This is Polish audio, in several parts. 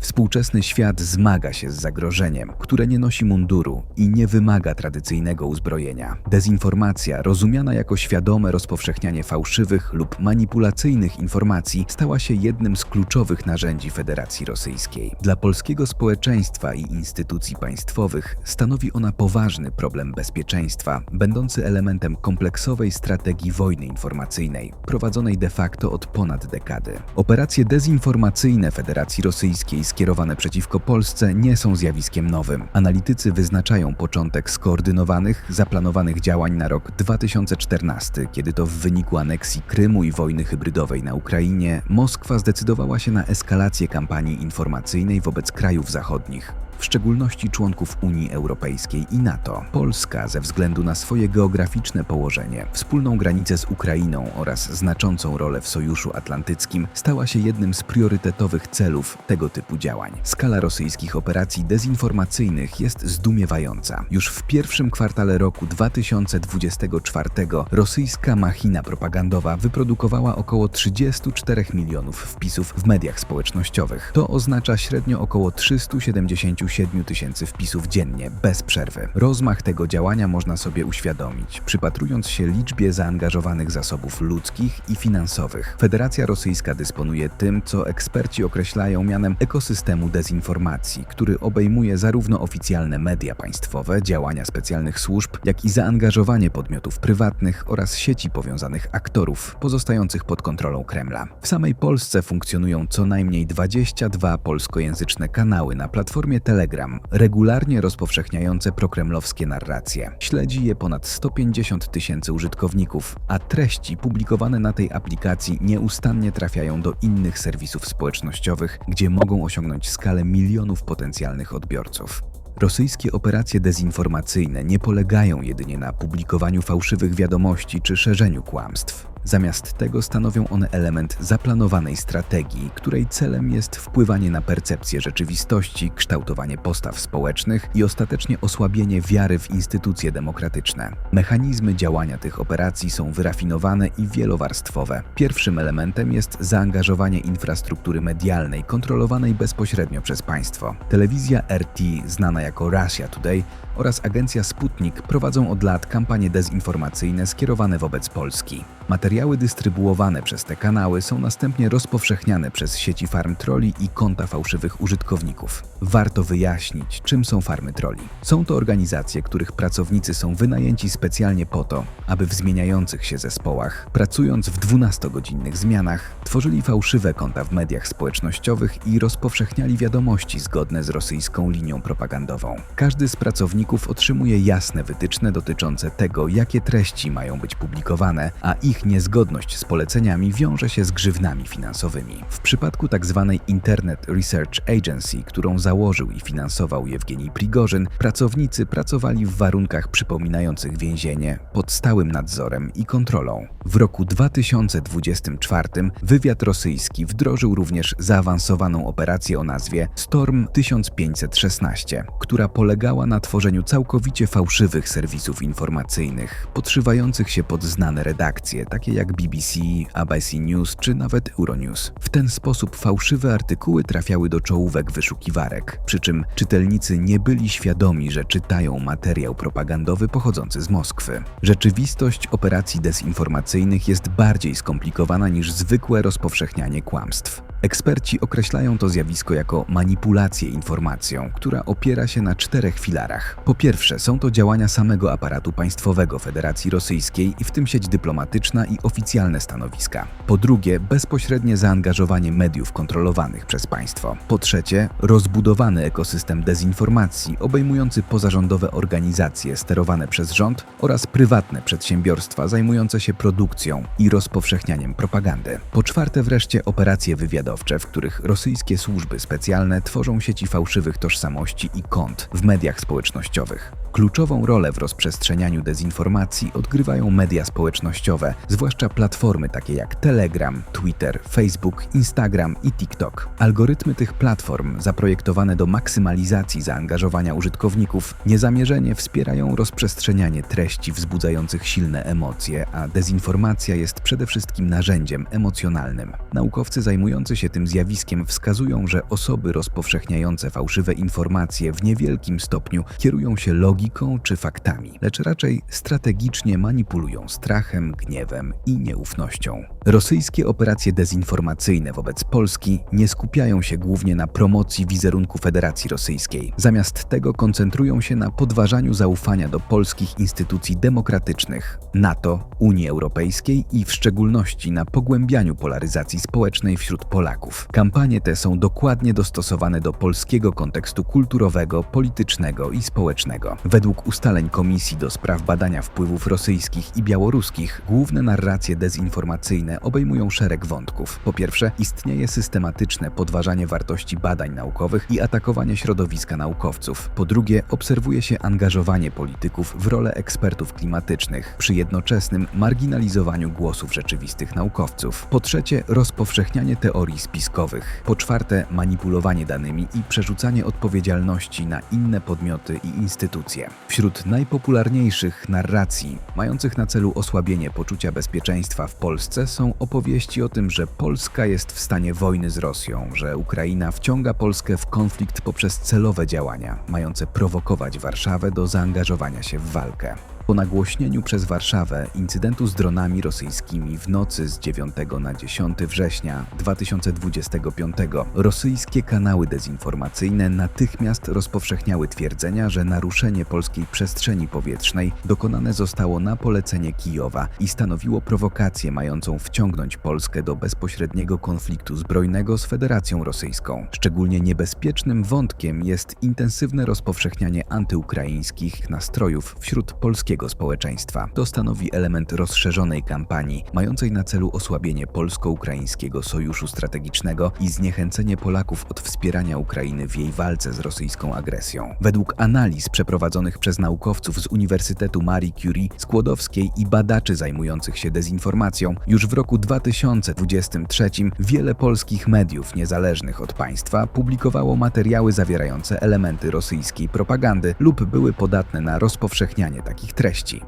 Współczesny świat zmaga się z zagrożeniem, które nie nosi munduru i nie wymaga tradycyjnego uzbrojenia. Dezinformacja, rozumiana jako świadome rozpowszechnianie fałszywych lub manipulacyjnych informacji, stała się jednym z kluczowych narzędzi Federacji Rosyjskiej. Dla polskiego społeczeństwa i instytucji państwowych stanowi ona poważny problem bezpieczeństwa, będący elementem kompleksowej strategii wojny informacyjnej, prowadzonej de facto od ponad dekady. Operacje dezinformacyjne Federacji Rosyjskiej skierowane przeciwko Polsce nie są zjawiskiem nowym. Analitycy wyznaczają początek skoordynowanych, zaplanowanych działań na rok 2014, kiedy to w wyniku aneksji Krymu i wojny hybrydowej na Ukrainie Moskwa zdecydowała się na eskalację kampanii informacyjnej wobec krajów zachodnich w szczególności członków Unii Europejskiej i NATO. Polska, ze względu na swoje geograficzne położenie, wspólną granicę z Ukrainą oraz znaczącą rolę w Sojuszu Atlantyckim, stała się jednym z priorytetowych celów tego typu działań. Skala rosyjskich operacji dezinformacyjnych jest zdumiewająca. Już w pierwszym kwartale roku 2024 rosyjska machina propagandowa wyprodukowała około 34 milionów wpisów w mediach społecznościowych. To oznacza średnio około 370 7 tysięcy wpisów dziennie, bez przerwy. Rozmach tego działania można sobie uświadomić, przypatrując się liczbie zaangażowanych zasobów ludzkich i finansowych. Federacja Rosyjska dysponuje tym, co eksperci określają mianem ekosystemu dezinformacji, który obejmuje zarówno oficjalne media państwowe, działania specjalnych służb, jak i zaangażowanie podmiotów prywatnych oraz sieci powiązanych aktorów pozostających pod kontrolą Kremla. W samej Polsce funkcjonują co najmniej 22 polskojęzyczne kanały na platformie Telegram Telegram, regularnie rozpowszechniające prokremlowskie narracje. Śledzi je ponad 150 tysięcy użytkowników, a treści publikowane na tej aplikacji nieustannie trafiają do innych serwisów społecznościowych, gdzie mogą osiągnąć skalę milionów potencjalnych odbiorców. Rosyjskie operacje dezinformacyjne nie polegają jedynie na publikowaniu fałszywych wiadomości czy szerzeniu kłamstw. Zamiast tego stanowią one element zaplanowanej strategii, której celem jest wpływanie na percepcję rzeczywistości, kształtowanie postaw społecznych i ostatecznie osłabienie wiary w instytucje demokratyczne. Mechanizmy działania tych operacji są wyrafinowane i wielowarstwowe. Pierwszym elementem jest zaangażowanie infrastruktury medialnej kontrolowanej bezpośrednio przez państwo. Telewizja RT, znana jako Russia Today, oraz agencja Sputnik prowadzą od lat kampanie dezinformacyjne skierowane wobec Polski. Materiały dystrybuowane przez te kanały są następnie rozpowszechniane przez sieci farm troli i konta fałszywych użytkowników. Warto wyjaśnić, czym są farmy troli. Są to organizacje, których pracownicy są wynajęci specjalnie po to, aby w zmieniających się zespołach, pracując w 12-godzinnych zmianach, tworzyli fałszywe konta w mediach społecznościowych i rozpowszechniali wiadomości zgodne z rosyjską linią propagandową. Każdy z pracowników otrzymuje jasne wytyczne dotyczące tego, jakie treści mają być publikowane, a ich niezgodność z poleceniami wiąże się z grzywnami finansowymi. W przypadku tzw. Tak Internet Research Agency, którą założył i finansował Jewgeni Prigorzyn, pracownicy pracowali w warunkach przypominających więzienie, pod stałym nadzorem i kontrolą. W roku 2024 wywiad rosyjski wdrożył również zaawansowaną operację o nazwie Storm 1516, która polegała na tworzeniu całkowicie fałszywych serwisów informacyjnych, podszywających się pod znane redakcje, takie jak BBC, ABC News czy nawet Euronews. W ten sposób fałszywe artykuły trafiały do czołówek wyszukiwarek, przy czym czytelnicy nie byli świadomi, że czytają materiał propagandowy pochodzący z Moskwy. Rzeczywistość operacji dezinformacyjnych jest bardziej skomplikowana niż zwykłe rozpowszechnianie kłamstw. Eksperci określają to zjawisko jako manipulację informacją, która opiera się na czterech filarach. Po pierwsze, są to działania samego aparatu państwowego Federacji Rosyjskiej w tym sieć dyplomatyczna i oficjalne stanowiska. Po drugie, bezpośrednie zaangażowanie mediów kontrolowanych przez państwo. Po trzecie, rozbudowany ekosystem dezinformacji obejmujący pozarządowe organizacje sterowane przez rząd oraz prywatne przedsiębiorstwa zajmujące się produkcją i rozpowszechnianiem propagandy. Po czwarte wreszcie operacje wywiadowcze w których rosyjskie służby specjalne tworzą sieci fałszywych tożsamości i kont w mediach społecznościowych. Kluczową rolę w rozprzestrzenianiu dezinformacji odgrywają media społecznościowe, zwłaszcza platformy takie jak Telegram, Twitter, Facebook, Instagram i TikTok. Algorytmy tych platform, zaprojektowane do maksymalizacji zaangażowania użytkowników, niezamierzenie wspierają rozprzestrzenianie treści wzbudzających silne emocje, a dezinformacja jest przede wszystkim narzędziem emocjonalnym. Naukowcy zajmujący się tym zjawiskiem wskazują, że osoby rozpowszechniające fałszywe informacje w niewielkim stopniu kierują się logiką czy faktami, lecz raczej strategicznie manipulują strachem, gniewem i nieufnością. Rosyjskie operacje dezinformacyjne wobec Polski nie skupiają się głównie na promocji wizerunku Federacji Rosyjskiej. Zamiast tego koncentrują się na podważaniu zaufania do polskich instytucji demokratycznych, NATO, Unii Europejskiej i w szczególności na pogłębianiu polaryzacji społecznej wśród Polaków. Kampanie te są dokładnie dostosowane do polskiego kontekstu kulturowego, politycznego i społecznego. Według ustaleń Komisji do Spraw Badania Wpływów Rosyjskich i Białoruskich główne narracje dezinformacyjne obejmują szereg wątków. Po pierwsze, istnieje systematyczne podważanie wartości badań naukowych i atakowanie środowiska naukowców. Po drugie, obserwuje się angażowanie polityków w rolę ekspertów klimatycznych przy jednoczesnym marginalizowaniu głosów rzeczywistych naukowców. Po trzecie, rozpowszechnianie teorii spiskowych. Po czwarte, manipulowanie danymi i przerzucanie odpowiedzialności na inne podmioty i instytucje. Wśród najpopularniejszych narracji mających na celu osłabienie poczucia bezpieczeństwa w Polsce są opowieści o tym, że Polska jest w stanie wojny z Rosją, że Ukraina wciąga Polskę w konflikt poprzez celowe działania, mające prowokować Warszawę do zaangażowania się w walkę. Po nagłośnieniu przez Warszawę incydentu z dronami rosyjskimi w nocy z 9 na 10 września 2025 rosyjskie kanały dezinformacyjne natychmiast rozpowszechniały twierdzenia, że naruszenie polskiej przestrzeni powietrznej dokonane zostało na polecenie Kijowa i stanowiło prowokację mającą wciągnąć Polskę do bezpośredniego konfliktu zbrojnego z Federacją Rosyjską. Szczególnie niebezpiecznym wątkiem jest intensywne rozpowszechnianie antyukraińskich nastrojów wśród polskiego społeczeństwa. To stanowi element rozszerzonej kampanii, mającej na celu osłabienie polsko-ukraińskiego sojuszu strategicznego i zniechęcenie Polaków od wspierania Ukrainy w jej walce z rosyjską agresją. Według analiz przeprowadzonych przez naukowców z Uniwersytetu Marii Curie, Skłodowskiej i badaczy zajmujących się dezinformacją, już w roku 2023 wiele polskich mediów niezależnych od państwa publikowało materiały zawierające elementy rosyjskiej propagandy lub były podatne na rozpowszechnianie takich treści.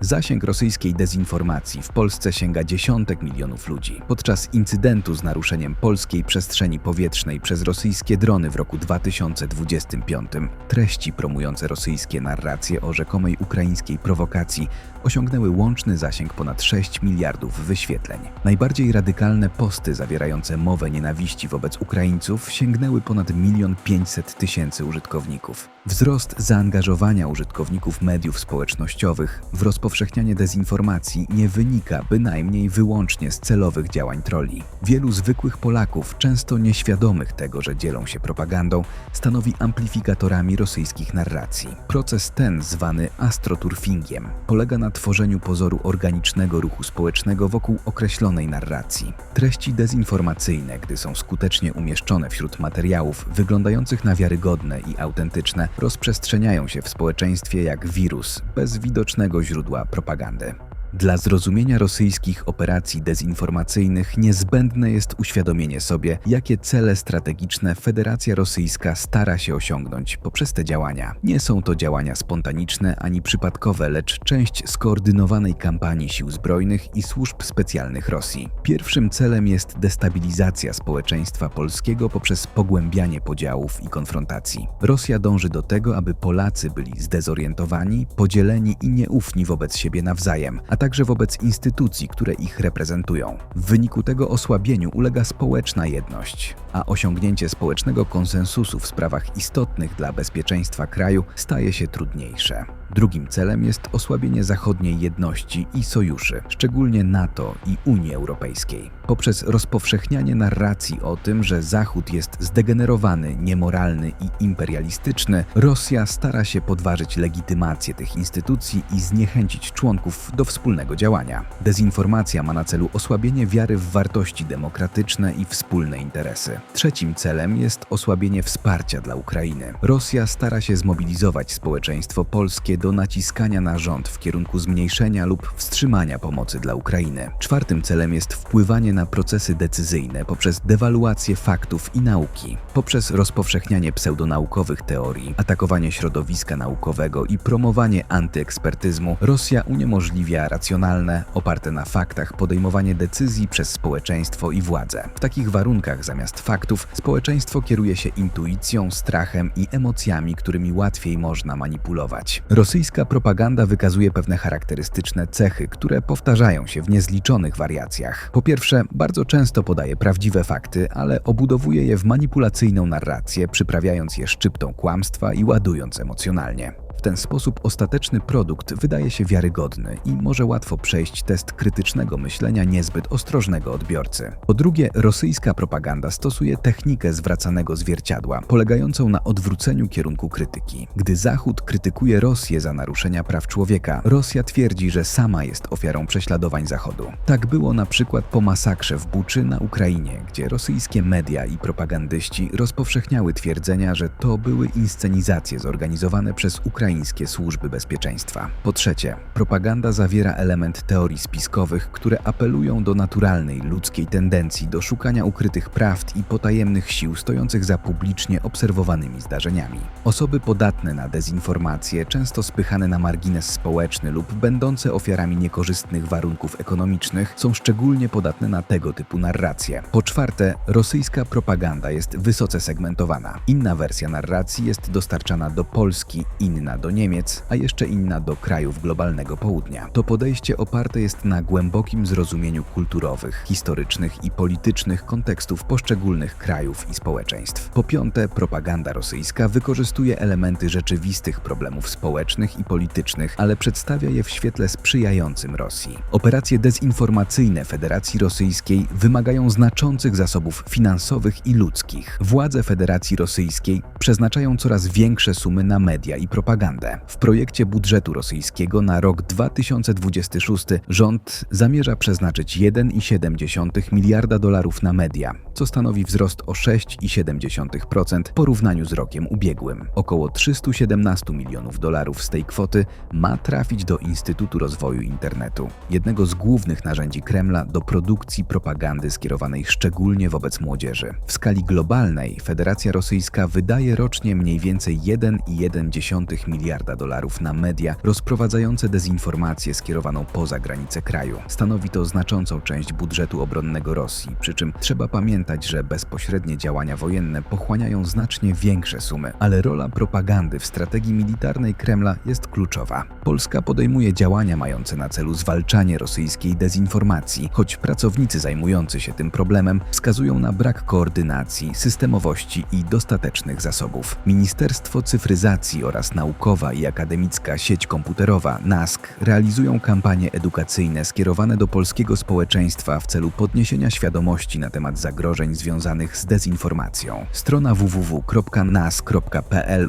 Zasięg rosyjskiej dezinformacji w Polsce sięga dziesiątek milionów ludzi. Podczas incydentu z naruszeniem polskiej przestrzeni powietrznej przez rosyjskie drony w roku 2025 treści promujące rosyjskie narracje o rzekomej ukraińskiej prowokacji osiągnęły łączny zasięg ponad 6 miliardów wyświetleń. Najbardziej radykalne posty zawierające mowę nienawiści wobec Ukraińców sięgnęły ponad 1 500 tysięcy użytkowników. Wzrost zaangażowania użytkowników mediów społecznościowych w rozpowszechnianie dezinformacji nie wynika bynajmniej wyłącznie z celowych działań trolli. Wielu zwykłych Polaków, często nieświadomych tego, że dzielą się propagandą, stanowi amplifikatorami rosyjskich narracji. Proces ten, zwany astroturfingiem, polega na tworzeniu pozoru organicznego ruchu społecznego wokół określonej narracji. Treści dezinformacyjne, gdy są skutecznie umieszczone wśród materiałów wyglądających na wiarygodne i autentyczne, rozprzestrzeniają się w społeczeństwie jak wirus bez widocznego źródła propagandy. Dla zrozumienia rosyjskich operacji dezinformacyjnych niezbędne jest uświadomienie sobie, jakie cele strategiczne Federacja Rosyjska stara się osiągnąć poprzez te działania. Nie są to działania spontaniczne ani przypadkowe, lecz część skoordynowanej kampanii sił zbrojnych i służb specjalnych Rosji. Pierwszym celem jest destabilizacja społeczeństwa polskiego poprzez pogłębianie podziałów i konfrontacji. Rosja dąży do tego, aby Polacy byli zdezorientowani, podzieleni i nieufni wobec siebie nawzajem, a także wobec instytucji, które ich reprezentują. W wyniku tego osłabieniu ulega społeczna jedność, a osiągnięcie społecznego konsensusu w sprawach istotnych dla bezpieczeństwa kraju staje się trudniejsze. Drugim celem jest osłabienie zachodniej jedności i sojuszy, szczególnie NATO i Unii Europejskiej. Poprzez rozpowszechnianie narracji o tym, że Zachód jest zdegenerowany, niemoralny i imperialistyczny, Rosja stara się podważyć legitymację tych instytucji i zniechęcić członków do wspólnego działania. Dezinformacja ma na celu osłabienie wiary w wartości demokratyczne i wspólne interesy. Trzecim celem jest osłabienie wsparcia dla Ukrainy. Rosja stara się zmobilizować społeczeństwo polskie do naciskania na rząd w kierunku zmniejszenia lub wstrzymania pomocy dla Ukrainy. Czwartym celem jest wpływanie na procesy decyzyjne poprzez dewaluację faktów i nauki, poprzez rozpowszechnianie pseudonaukowych teorii, atakowanie środowiska naukowego i promowanie antyekspertyzmu. Rosja uniemożliwia racjonalne, oparte na faktach podejmowanie decyzji przez społeczeństwo i władzę. W takich warunkach zamiast faktów społeczeństwo kieruje się intuicją, strachem i emocjami, którymi łatwiej można manipulować. Rosyjska propaganda wykazuje pewne charakterystyczne cechy, które powtarzają się w niezliczonych wariacjach. Po pierwsze, bardzo często podaje prawdziwe fakty, ale obudowuje je w manipulacyjną narrację, przyprawiając je szczyptą kłamstwa i ładując emocjonalnie. W ten sposób ostateczny produkt wydaje się wiarygodny i może łatwo przejść test krytycznego myślenia niezbyt ostrożnego odbiorcy. Po drugie, rosyjska propaganda stosuje technikę zwracanego zwierciadła, polegającą na odwróceniu kierunku krytyki. Gdy Zachód krytykuje Rosję za naruszenia praw człowieka, Rosja twierdzi, że sama jest ofiarą prześladowań Zachodu. Tak było na przykład po masakrze w Buczy na Ukrainie, gdzie rosyjskie media i propagandyści rozpowszechniały twierdzenia, że to były inscenizacje zorganizowane przez ukraińskie służby bezpieczeństwa. Po trzecie, propaganda zawiera element teorii spiskowych, które apelują do naturalnej ludzkiej tendencji do szukania ukrytych prawd i potajemnych sił stojących za publicznie obserwowanymi zdarzeniami. Osoby podatne na dezinformację, często spychane na margines społeczny lub będące ofiarami niekorzystnych warunków ekonomicznych, są szczególnie podatne na tego typu narracje. Po czwarte, rosyjska propaganda jest wysoce segmentowana. Inna wersja narracji jest dostarczana do Polski, inna do Niemiec, a jeszcze inna do krajów globalnego południa. To podejście oparte jest na głębokim zrozumieniu kulturowych, historycznych i politycznych kontekstów poszczególnych krajów i społeczeństw. Po piąte, propaganda rosyjska wykorzystuje elementy rzeczywistych problemów społecznych i politycznych, ale przedstawia je w świetle sprzyjającym Rosji. Operacje dezinformacyjne Federacji Rosyjskiej wymagają znaczących zasobów finansowych i ludzkich. Władze Federacji Rosyjskiej przeznaczają coraz większe sumy na media i propagandę. W projekcie budżetu rosyjskiego na rok 2026 rząd zamierza przeznaczyć 1,7 miliarda dolarów na media, co stanowi wzrost o 6,7% w porównaniu z rokiem ubiegłym. Około 317 milionów dolarów z tej kwoty ma trafić do Instytutu Rozwoju Internetu, jednego z głównych narzędzi Kremla do produkcji propagandy skierowanej szczególnie wobec młodzieży. W skali globalnej Federacja Rosyjska wydaje rocznie mniej więcej 1,1 miliarda dolarów na media rozprowadzające dezinformację skierowaną poza granice kraju. Stanowi to znaczącą część budżetu obronnego Rosji, przy czym trzeba pamiętać, że bezpośrednie działania wojenne pochłaniają znacznie większe sumy, ale rola propagandy w strategii militarnej Kremla jest kluczowa. Polska podejmuje działania mające na celu zwalczanie rosyjskiej dezinformacji, choć pracownicy zajmujący się tym problemem wskazują na brak koordynacji, systemowości i dostatecznych zasobów. Ministerstwo Cyfryzacji oraz Naukowa i Akademicka Sieć Komputerowa NASK realizują kampanie edukacyjne skierowane do polskiego społeczeństwa w celu podniesienia świadomości na temat zagrożeń związanych z dezinformacją. Strona www.nas.pl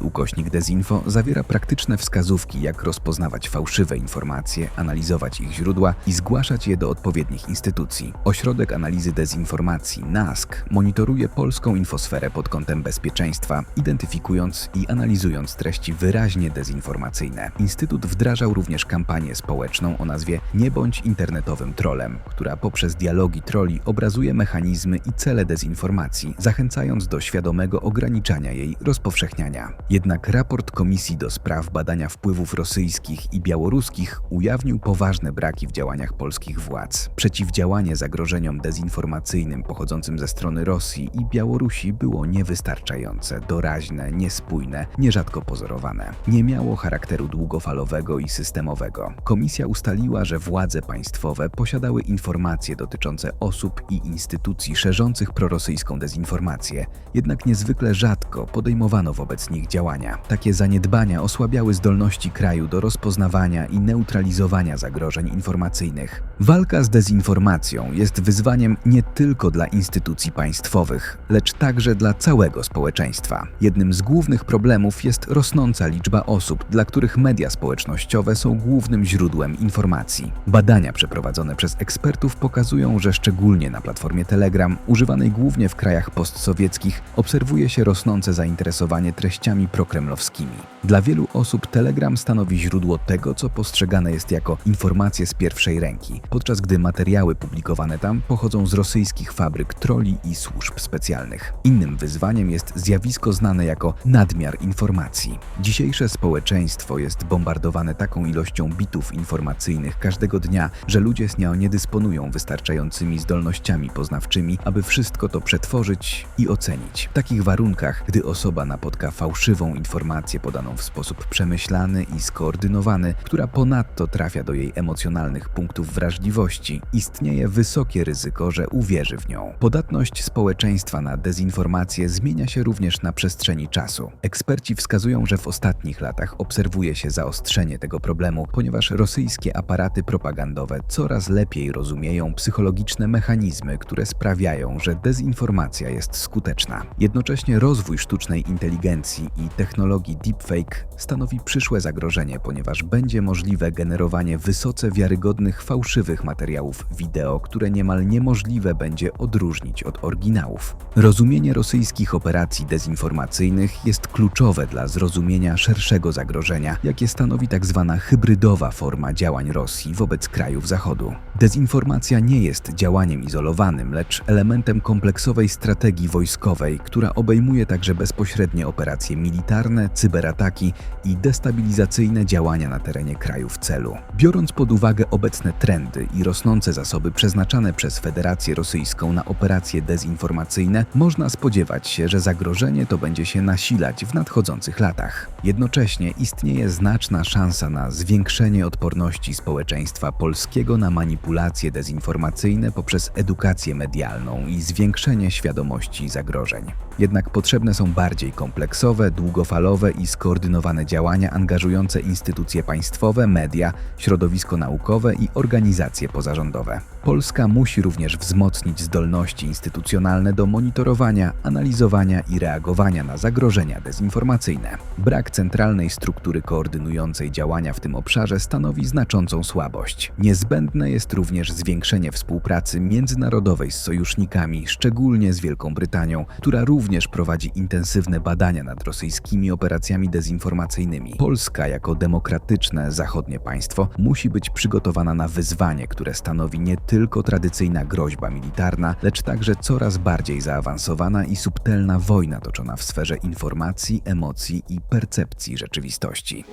ukośnik dezinfo zawiera praktyczne wskazówki, jak rozpoznawać fałszywe informacje, analizować ich źródła i zgłaszać je do odpowiednich instytucji. Ośrodek Analizy Dezinformacji NASK monitoruje polską infosferę pod kątem bezpieczeństwa, identyfikując i analizując treści wyraźnie dezinformacyjne. Instytut wdrażał również kampanię społeczną o nazwie Nie bądź internetowym trolem, która poprzez dialogi troli obrazuje mechanizmy i cele dezinformacji, zachęcając do świadomego ograniczania jej rozpowszechniania. Jednak raport Komisji do Spraw Badania Wpływów Rosyjskich i Białoruskich ujawnił poważne braki w działaniach polskich władz. Przeciwdziałanie zagrożeniom dezinformacyjnym pochodzącym ze strony Rosji i Białorusi było niewystarczające, doraźne, niespójne, nierzadko pozorowane. Nie miało charakteru długofalowego i systemowego. Komisja ustaliła, że władze państwowe posiadały informacje dotyczące osób i instytucji szerzących prorosyjską dezinformację, jednak niezwykle rzadko podejmowano wobec nich działania. Takie zaniedbania osłabiały zdolności kraju do rozpoznawania i neutralizowania zagrożeń informacyjnych. Walka z dezinformacją jest wyzwaniem nie tylko dla instytucji państwowych, lecz także dla całego społeczeństwa. Jednym z głównych problemów jest rosnąca liczba osób, dla których media społecznościowe są głównym źródłem informacji. Badania przeprowadzone przez ekspertów pokazują, że szczególnie na platformie Telegram, używanej głównie w krajach postsowieckich, obserwuje się rosnące zainteresowanie treściami prokremlowskimi. Dla wielu osób Telegram stanowi źródło tego, co postrzegane jest jako informacje z pierwszej ręki, podczas gdy materiały publikowane tam pochodzą z rosyjskich fabryk troli i służb specjalnych. Innym wyzwaniem jest zjawisko znane jako nadmiar informacji. Dzisiejsze społeczeństwo jest bombardowane taką ilością bitów informacyjnych każdego dnia, że ludzie z nią nie dysponują wystarczającymi zdolnościami poznawczymi, aby wszystko to przetworzyć i ocenić. W takich warunkach, gdy osoba napotka fałszywą informację podaną w sposób przemyślany i skoordynowany, która ponadto trafia do jej emocjonalnych punktów wrażliwości, istnieje wysokie ryzyko, że uwierzy w nią. Podatność społeczeństwa na dezinformację zmienia się również na przestrzeni czasu. Eksperci wskazują, że w ostatnich latach obserwuje się zaostrzenie tego problemu, ponieważ rosyjskie aparaty propagandowe coraz lepiej rozumieją psychologiczne mechanizmy, które sprawiają, że dezinformacja jest skuteczna. Jednocześnie rozwój sztucznej inteligencji i technologii deepfake stanowi przyszłe zagrożenie, ponieważ będzie możliwe generowanie wysoce wiarygodnych fałszywych materiałów wideo, które niemal niemożliwe będzie odróżnić od oryginałów. Rozumienie rosyjskich operacji dezinformacyjnych jest kluczowe dla zrozumienia szerszego zagrożenia, jakie stanowi tzw. hybrydowa forma działań Rosji wobec krajów Zachodu. Dezinformacja nie jest działaniem izolowanym, lecz elementem kompleksowej strategii wojskowej, która obejmuje także bezpośrednie operacje militarne, cyberataki i destabilizacyjne działania na terenie kraju w celu. Biorąc pod uwagę obecne trendy i rosnące zasoby przeznaczane przez Federację Rosyjską na operacje dezinformacyjne, można spodziewać się, że zagrożenie to będzie się nasilać w nadchodzących latach. Jednocześnie istnieje znaczna szansa na zwiększenie odporności społeczeństwa polskiego na manipulacje dezinformacyjne poprzez edukację medialną i zwiększenie świadomości zagrożeń. Jednak potrzebne są bardziej kompleksowe, długofalowe i skoordynowane działania angażujące instytucje państwowe, media, środowisko naukowe i organizacje pozarządowe. Polska musi również wzmocnić zdolności instytucjonalne do monitorowania, analizowania i reagowania na zagrożenia dezinformacyjne. Brak centralnej struktury koordynującej działania w tym obszarze stanowi znaczącą słabość. Niezbędne jest również zwiększenie współpracy międzynarodowej z sojusznikami, szczególnie z Wielką Brytanią, która również prowadzi intensywne badania nad rosyjskimi operacjami dezinformacyjnymi. Polska, jako demokratyczne zachodnie państwo, musi być przygotowana na wyzwanie, które stanowi nie tylko tradycyjna groźba militarna, lecz także coraz bardziej zaawansowana i subtelna wojna toczona w sferze informacji, emocji i percepcji rzeczywistości.